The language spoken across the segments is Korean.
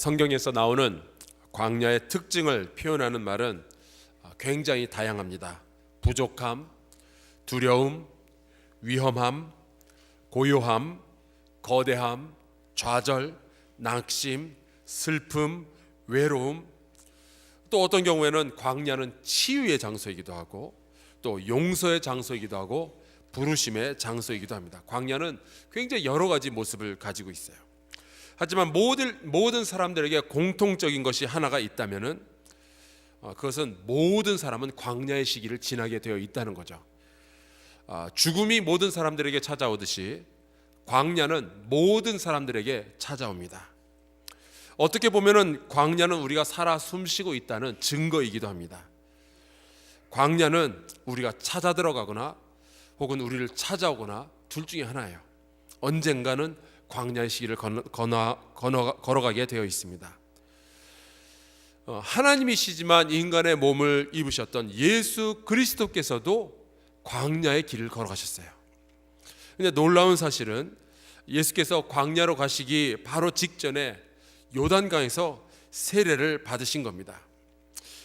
성경에서 나오는 광야의 특징을 표현하는 말은 굉장히 다양합니다. 부족함, 두려움, 위험함, 고요함, 거대함, 좌절, 낙심, 슬픔, 외로움, 또 어떤 경우에는 광야는 치유의 장소이기도 하고 또 용서의 장소이기도 하고 부르심의 장소이기도 합니다. 광야는 굉장히 여러 가지 모습을 가지고 있어요. 하지만 모든 모든 사람들에게 공통적인 것이 하나가 있다면은 어, 그것은 모든 사람은 광야의 시기를 지나게 되어 있다는 거죠. 아, 죽음이 모든 사람들에게 찾아오듯이 광야는 모든 사람들에게 찾아옵니다. 어떻게 보면은 광야는 우리가 살아 숨쉬고 있다는 증거이기도 합니다. 광야는 우리가 찾아 들어가거나 혹은 우리를 찾아오거나 둘 중에 하나예요. 언젠가는 광야의 시기를 건너, 건너, 걸어가게 되어 있습니다. 어, 하나님이시지만 인간의 몸을 입으셨던 예수 그리스도께서도 광야의 길을 걸어가셨어요. 근데 놀라운 사실은 예수께서 광야로 가시기 바로 직전에 요단강에서 세례를 받으신 겁니다.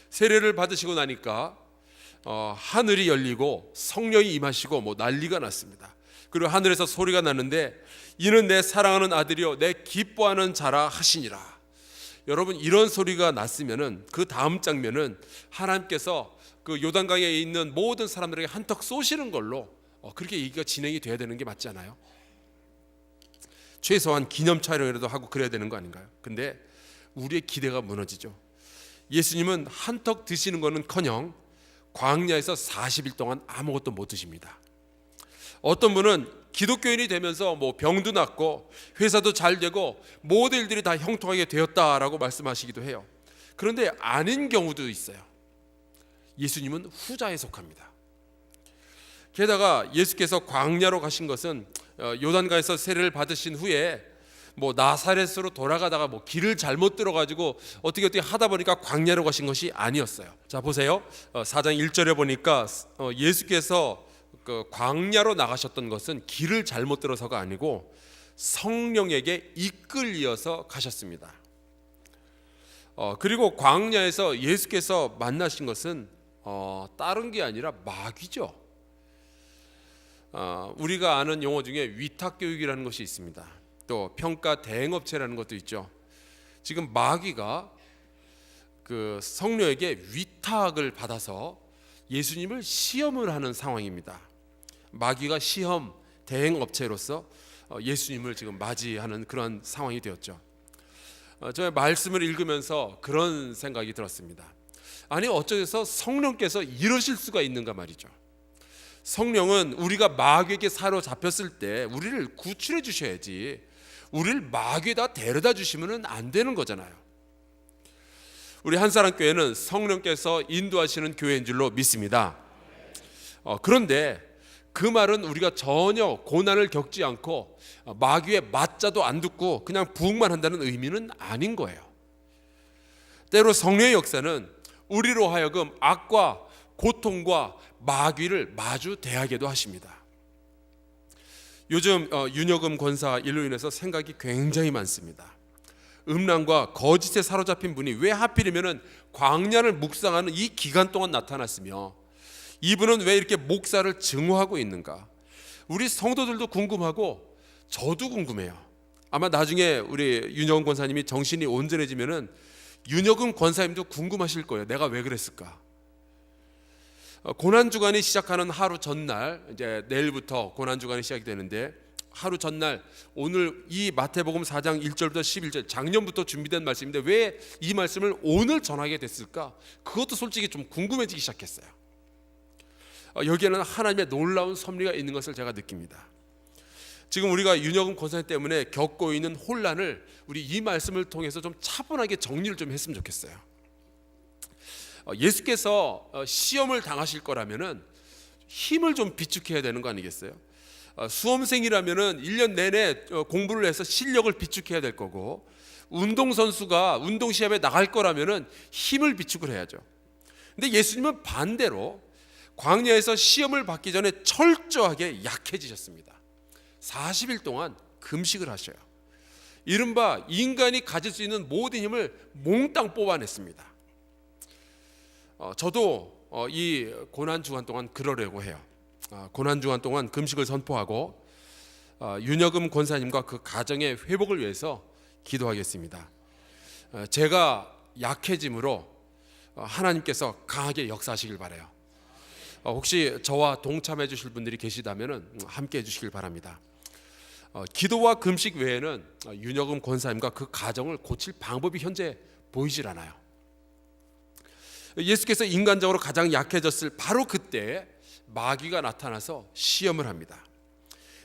세례를 받으시고 나니까 어, 하늘이 열리고 성령이 임하시고 뭐 난리가 났습니다. 그리고 하늘에서 소리가 났는데 이는 내 사랑하는 아들이요 내 기뻐하는 자라 하시니라. 여러분 이런 소리가 났으면은 그 다음 장면은 하나님께서 그 요단강에 있는 모든 사람들에게 한턱 쏘시는 걸로 어, 그렇게 얘기가 진행이 돼야 되는 게 맞지 않아요? 최소한 기념 촬영이라도 하고 그래야 되는 거 아닌가요? 근데 우리의 기대가 무너지죠. 예수님은 한턱 드시는 거는커녕 광야에서 40일 동안 아무것도 못 드십니다. 어떤 분은 기독교인이 되면서 뭐 병도 낫고 회사도 잘 되고 모든 일들이 다 형통하게 되었다라고 말씀하시기도 해요. 그런데 아닌 경우도 있어요. 예수님은 후자에 속합니다. 게다가 예수께서 광야로 가신 것은 어, 요단가에서 세례를 받으신 후에 뭐 나사렛으로 돌아가다가 뭐 길을 잘못 들어가지고 어떻게 어떻게 하다 보니까 광야로 가신 것이 아니었어요. 자 보세요. 4장 어, 1절에 보니까 어, 예수께서 그 광야로 나가셨던 것은 길을 잘못 들어서가 아니고 성령에게 이끌려서 가셨습니다. 어, 그리고 광야에서 예수께서 만나신 것은 어, 다른 게 아니라 마귀죠. 어, 우리가 아는 용어 중에 위탁 교육이라는 것이 있습니다. 또 평가 대행업체라는 것도 있죠. 지금 마귀가 그 성녀에게 위탁을 받아서 예수님을 시험을 하는 상황입니다. 마귀가 시험 대행 업체로서 어, 예수님을 지금 맞이하는 그런 상황이 되었죠. 어, 저의 말씀을 읽으면서 그런 생각이 들었습니다. 아니 어쩌서 성령께서 이러실 수가 있는가 말이죠. 성령은 우리가 마귀에게 사로잡혔을 때 우리를 구출해 주셔야지 우리를 마귀에다 데려다 주시면 안 되는 거잖아요. 우리 한사람 교회는 성령께서 인도하시는 교회인 줄로 믿습니다. 어, 그런데 그 말은 우리가 전혀 고난을 겪지 않고 마귀의 맞자도 안 듣고 그냥 부흥만 한다는 의미는 아닌 거예요. 때로 성령의 역사는 우리로 하여금 악과 고통과 마귀를 마주 대하게도 하십니다. 요즘 어, 윤여금 권사 일로 인해서 생각이 굉장히 많습니다. 음란과 거짓에 사로잡힌 분이 왜 하필이면은 광야를 묵상하는 이 기간 동안 나타났으며 이분은 왜 이렇게 목사를 증오하고 있는가? 우리 성도들도 궁금하고 저도 궁금해요. 아마 나중에 우리 윤여금 권사님이 정신이 온전해지면은 윤여금 권사님도 궁금하실 거예요. 내가 왜 그랬을까? 어, 고난 주간이 시작하는 하루 전날 이제 내일부터 고난 주간이 시작이 되는데 하루 전날 오늘 이 마태복음 4장 1절부터 11절 작년부터 준비된 말씀인데 왜 이 말씀을 오늘 전하게 됐을까? 그것도 솔직히 좀 궁금해지기 시작했어요. 어, 여기에는 하나님의 놀라운 섭리가 있는 것을 제가 느낍니다. 지금 우리가 윤여금 권사님 때문에 겪고 있는 혼란을 우리 이 말씀을 통해서 좀 차분하게 정리를 좀 했으면 좋겠어요. 어, 예수께서 어, 시험을 당하실 거라면은 힘을 좀 비축해야 되는 거 아니겠어요? 어, 수험생이라면은 1년 내내 공부를 해서 실력을 비축해야 될 거고 운동 선수가 운동 시합에 나갈 거라면은 힘을 비축을 해야죠. 근데 예수님은 반대로 광야에서 시험을 받기 전에 철저하게 약해지셨습니다. 40일 동안 금식을 하셔요. 이른바 인간이 가질 수 있는 모든 힘을 몽땅 뽑아냈습니다. 어, 저도 어, 이 고난 주간 동안 그러려고 해요. 아, 고난 주간 동안 금식을 선포하고 어, 윤여금 권사님과 그 가정의 회복을 위해서 기도하겠습니다. 어, 제가 약해짐으로 어, 하나님께서 강하게 역사하시길 바래요. 어, 혹시 저와 동참해 주실 분들이 계시다면 함께 해 주시길 바랍니다. 어, 기도와 금식 외에는 어, 윤여금 권사님과 그 가정을 고칠 방법이 현재 보이질 않아요. 예수께서 인간적으로 가장 약해졌을 바로 그때 마귀가 나타나서 시험을 합니다.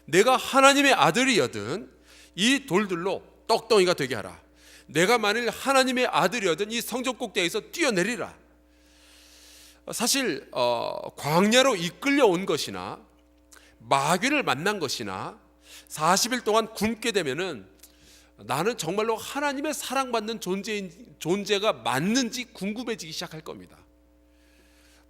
내가 하나님의 아들이여든 이 돌들로 떡덩이가 되게 하라. 내가 만일 하나님의 아들이여든 이 성전 꼭대기에서 뛰어내리라. 사실 어, 광야로 이끌려 온 것이나 마귀를 만난 것이나 40일 동안 굶게 되면은 나는 정말로 하나님의 사랑받는 존재인 존재가 맞는지 궁금해지기 시작할 겁니다.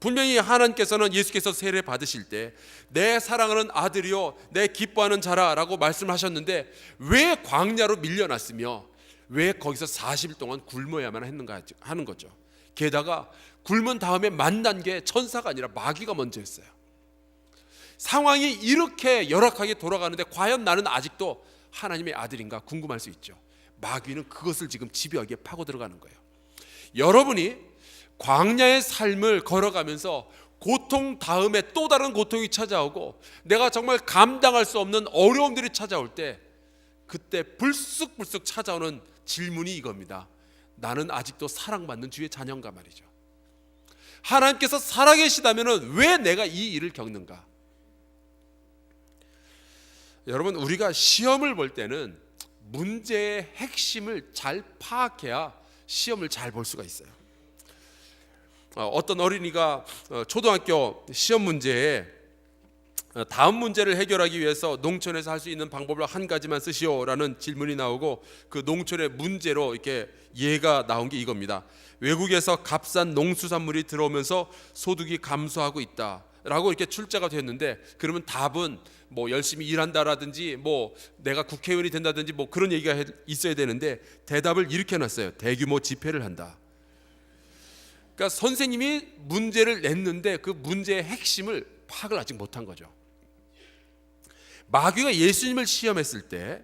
분명히 하나님께서는 예수께서 세례 받으실 때 내 사랑하는 아들이요 내 기뻐하는 자라라고 말씀하셨는데 왜 광야로 밀려났으며 왜 거기서 40일 동안 굶어야만 했는가 하는 거죠. 게다가 굶은 다음에 만난 게 천사가 아니라 마귀가 먼저 했어요. 상황이 이렇게 열악하게 돌아가는데 과연 나는 아직도 하나님의 아들인가 궁금할 수 있죠. 마귀는 그것을 지금 집요하게 파고 들어가는 거예요. 여러분이 광야의 삶을 걸어가면서 고통 다음에 또 다른 고통이 찾아오고 내가 정말 감당할 수 없는 어려움들이 찾아올 때 그때 불쑥불쑥 찾아오는 질문이 이겁니다. 나는 아직도 사랑받는 주의 자녀인가 말이죠. 하나님께서 살아계시다면 왜 내가 이 일을 겪는가? 여러분 우리가 시험을 볼 때는 문제의 핵심을 잘 파악해야 시험을 잘 볼 수가 있어요. 어, 어떤 어린이가 어, 초등학교 시험 문제에 어, 다음 문제를 해결하기 위해서 농촌에서 할 수 있는 방법을 한 가지만 쓰시오라는 질문이 나오고 그 농촌의 문제로 이렇게 예가 나온 게 이겁니다. 외국에서 값싼 농수산물이 들어오면서 소득이 감소하고 있다 라고 이렇게 출제가 됐는데 그러면 답은 뭐 열심히 일한다라든지 뭐 내가 국회의원이 된다든지 뭐 그런 얘기가 해- 있어야 되는데 대답을 이렇게 놨어요. 대규모 집회를 한다. 그러니까 선생님이 문제를 냈는데 그 문제의 핵심을 파악을 아직 못한 거죠. 마귀가 예수님을 시험했을 때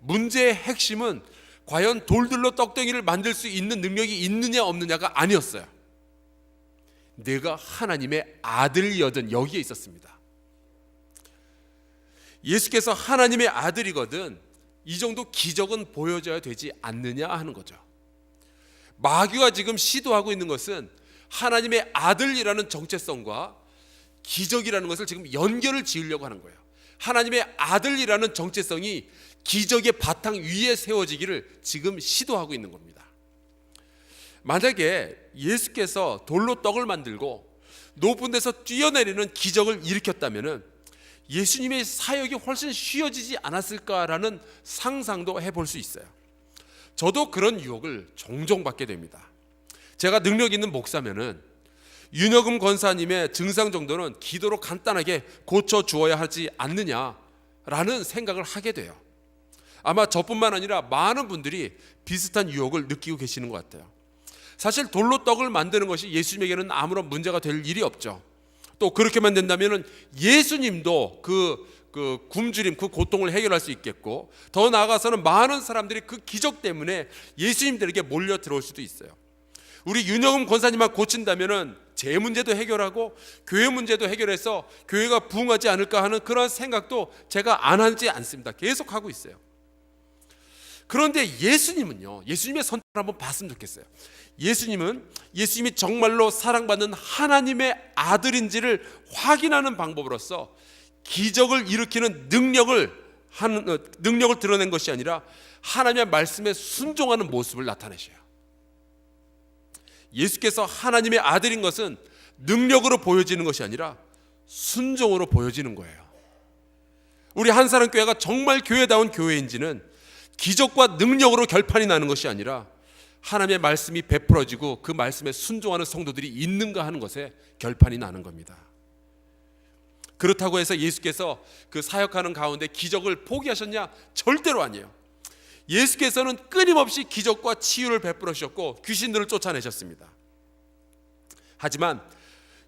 문제의 핵심은 과연 돌들로 떡덩이를 만들 수 있는 능력이 있느냐 없느냐가 아니었어요. 내가 하나님의 아들이거든 여기에 있었습니다. 예수께서 하나님의 아들이거든 이 정도 기적은 보여줘야 되지 않느냐 하는 거죠. 마귀가 지금 시도하고 있는 것은 하나님의 아들이라는 정체성과 기적이라는 것을 지금 연결을 지으려고 하는 거예요. 하나님의 아들이라는 정체성이 기적의 바탕 위에 세워지기를 지금 시도하고 있는 겁니다. 만약에 예수께서 돌로 떡을 만들고 높은 데서 뛰어내리는 기적을 일으켰다면은 예수님의 사역이 훨씬 쉬워지지 않았을까라는 상상도 해볼 수 있어요. 저도 그런 유혹을 종종 받게 됩니다. 제가 능력 있는 목사면은 윤여금 권사님의 증상 정도는 기도로 간단하게 고쳐 주어야 하지 않느냐라는 생각을 하게 돼요. 아마 저뿐만 아니라 많은 분들이 비슷한 유혹을 느끼고 계시는 것 같아요. 사실 돌로 떡을 만드는 것이 예수님에게는 아무런 문제가 될 일이 없죠. 또 그렇게만 된다면 예수님도 그, 그 굶주림, 그 고통을 해결할 수 있겠고 더 나아가서는 많은 사람들이 그 기적 때문에 예수님들에게 몰려 들어올 수도 있어요. 우리 윤영음 권사님만 고친다면은 제 문제도 해결하고 교회 문제도 해결해서 교회가 부흥하지 않을까 하는 그런 생각도 제가 안 하지 않습니다. 계속 하고 있어요. 그런데 예수님은요, 예수님의 선택을 한번 봤으면 좋겠어요. 예수님은 예수님이 정말로 사랑받는 하나님의 아들인지를 확인하는 방법으로서 기적을 일으키는 능력을 하는 어, 능력을 드러낸 것이 아니라 하나님의 말씀에 순종하는 모습을 나타내셔요. 예수께서 하나님의 아들인 것은 능력으로 보여지는 것이 아니라 순종으로 보여지는 거예요. 우리 한사람 교회가 정말 교회다운 교회인지는 기적과 능력으로 결판이 나는 것이 아니라 하나님의 말씀이 베풀어지고 그 말씀에 순종하는 성도들이 있는가 하는 것에 결판이 나는 겁니다. 그렇다고 해서 예수께서 그 사역하는 가운데 기적을 포기하셨냐? 절대로 아니에요. 예수께서는 끊임없이 기적과 치유를 베풀어 주셨고 귀신들을 쫓아내셨습니다. 하지만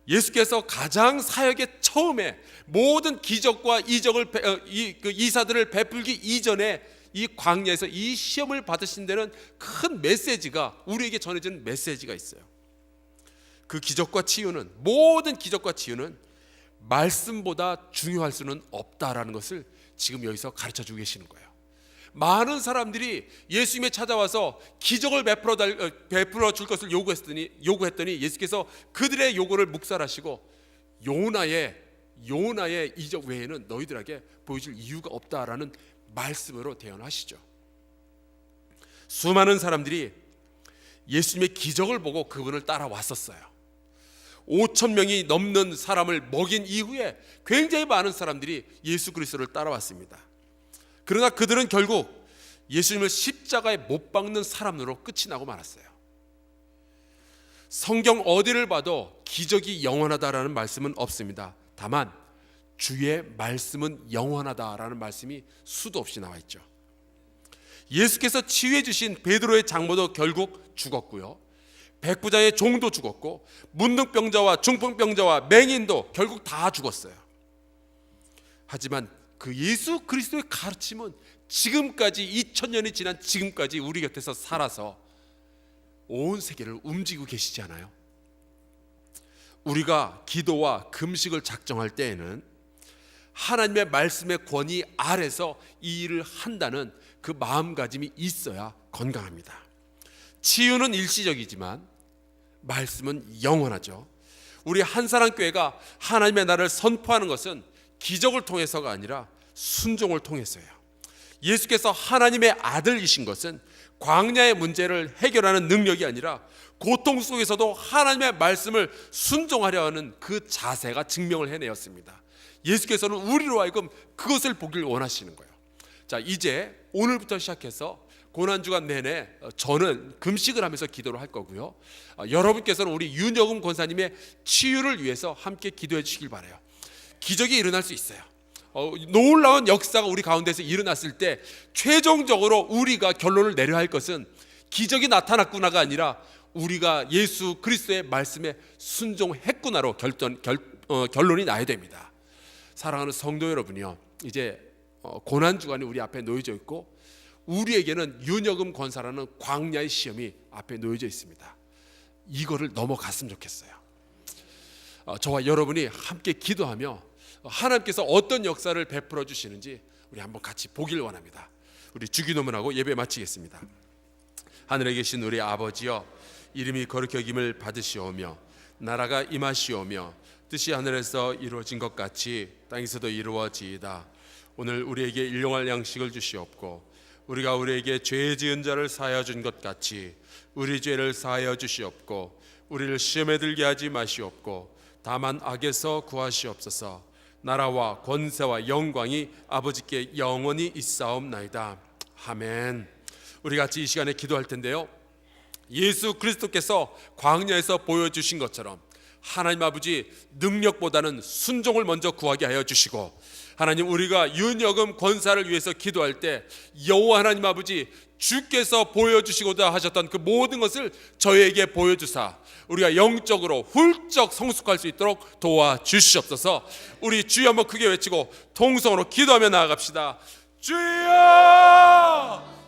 예수께서 가장 사역의 처음에 모든 기적과 이적을 베- 어, 이, 그 이사들을 베풀기 이전에 이 광야에서 이 시험을 받으신 데는 큰 메시지가 우리에게 전해지는 메시지가 있어요. 그 기적과 치유는 모든 기적과 치유는 말씀보다 중요할 수는 없다라는 것을 지금 여기서 가르쳐 주고 계시는 거예요. 많은 사람들이 예수님에 찾아와서 기적을 베풀어, 달, 어, 베풀어 줄 것을 요구했더니 요구했더니 예수께서 그들의 요구를 묵살하시고 요나의 요나의 이적 외에는 너희들에게 보여줄 이유가 없다라는 말씀으로 대언하시죠. 수많은 사람들이 예수님의 기적을 보고 그분을 따라왔었어요. 5천 명이 넘는 사람을 먹인 이후에 굉장히 많은 사람들이 예수 그리스도를 따라왔습니다. 그러나 그들은 결국 예수님을 십자가에 못 박는 사람으로 끝이 나고 말았어요. 성경 어디를 봐도 기적이 영원하다라는 말씀은 없습니다. 다만 주의 말씀은 영원하다라는 말씀이 수도 없이 나와 있죠. 예수께서 치유해 주신 베드로의 장모도 결국 죽었고요. 백부장의 종도 죽었고 문둥병자와 중풍병자와 맹인도 결국 다 죽었어요. 하지만 그 예수 그리스도의 가르침은 지금까지 2000년이 지난 지금까지 우리 곁에서 살아서 온 세계를 움직이고 계시지 않아요? 우리가 기도와 금식을 작정할 때에는 하나님의 말씀의 권위 아래서 이 일을 한다는 그 마음가짐이 있어야 건강합니다. 치유는 일시적이지만 말씀은 영원하죠. 우리 한사람 교회가 하나님의 나라를 선포하는 것은 기적을 통해서가 아니라 순종을 통해서예요. 예수께서 하나님의 아들이신 것은 광야의 문제를 해결하는 능력이 아니라 고통 속에서도 하나님의 말씀을 순종하려 하는 그 자세가 증명을 해내었습니다. 예수께서는 우리로 하여금 그것을 보길 원하시는 거예요. 자, 이제 오늘부터 시작해서 고난 주간 내내 어, 저는 금식을 하면서 기도를 할 거고요. 어, 여러분께서는 우리 윤여금 권사님의 치유를 위해서 함께 기도해 주시길 바래요. 기적이 일어날 수 있어요. 어, 놀라운 역사가 우리 가운데서 일어났을 때 최종적으로 우리가 결론을 내려야 할 것은 기적이 나타났구나가 아니라 우리가 예수 그리스도의 말씀에 순종했구나로 결론, 결, 어, 결론이 나야 됩니다. 사랑하는 성도 여러분이요, 이제 어, 고난 주간이 우리 앞에 놓여져 있고 우리에게는 윤여금 권사라는 광야의 시험이 앞에 놓여져 있습니다. 이거를 넘어갔으면 좋겠어요. 어, 저와 여러분이 함께 기도하며 하나님께서 어떤 역사를 베풀어 주시는지 우리 한번 같이 보길 원합니다. 우리 주기도문하고 예배 마치겠습니다. 하늘에 계신 우리 아버지여 이름이 거룩히 여김을 받으시오며 나라가 임하시오며 뜻이 하늘에서 이루어진 것 같이 땅에서도 이루어지이다. 오늘 우리에게 일용할 양식을 주시옵고 우리가 우리에게 죄 지은 자를 사하여 준 것 같이 우리 죄를 사하여 주시옵고 우리를 시험에 들게 하지 마시옵고 다만 악에서 구하시옵소서 나라와 권세와 영광이 아버지께 영원히 있사옵나이다. 아멘. 우리 같이 이 시간에 기도할 텐데요. 예수 그리스도께서 광야에서 보여주신 것처럼 하나님 아버지 능력보다는 순종을 먼저 구하게 하여 주시고 하나님 우리가 윤여금 권사를 위해서 기도할 때 여호와 하나님 아버지 주께서 보여주시고자 하셨던 그 모든 것을 저희에게 보여주사 우리가 영적으로 훌쩍 성숙할 수 있도록 도와주시옵소서. 우리 주여 한번 크게 외치고 통성으로 기도하며 나아갑시다. 주여